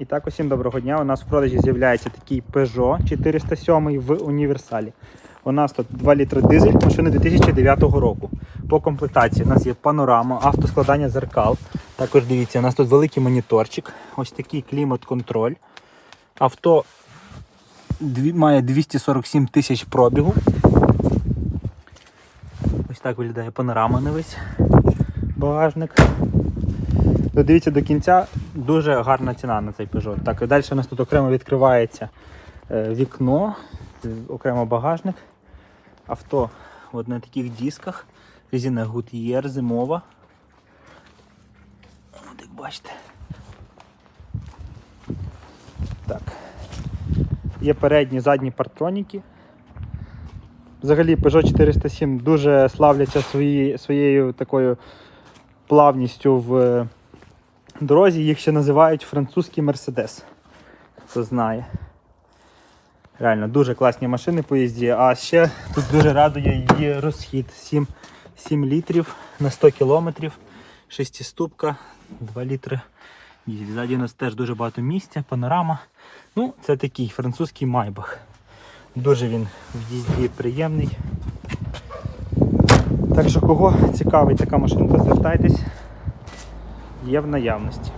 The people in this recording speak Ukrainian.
І так, усім доброго дня. У нас в продажі з'являється такий Peugeot 407 в універсалі. У нас тут 2 літри дизель машини 2009 року. По комплектації у нас є панорама, автоскладання зеркал. Також дивіться, у нас тут великий моніторчик, ось такий клімат-контроль. Авто має 247 тисяч пробігу. Ось так виглядає панорама на весь багажник. Додивіться до кінця, дуже гарна ціна на цей Peugeot. Так, і далі у нас тут окремо відкривається е, вікно, окремо багажник. Авто от на таких дисках. Резина Goodyear зимова. От як бачите. Так. Є передні, задні партроніки. Взагалі Peugeot 407 дуже славляться свої, своєю такою плавністю в дорозі. Їх ще називають французький Мерседес. Хто знає. Реально дуже класні машини по їзді. А ще тут дуже радує її розхід 7, 7 літрів на 100 кілометрів. Шестиступка, 2 літри. Ззаді у нас теж дуже багато місця, панорама. Ну, це такий французький майбах. Дуже він в їзді приємний. Так що, кого цікавить така машинка, звертайтесь. Є в наявності.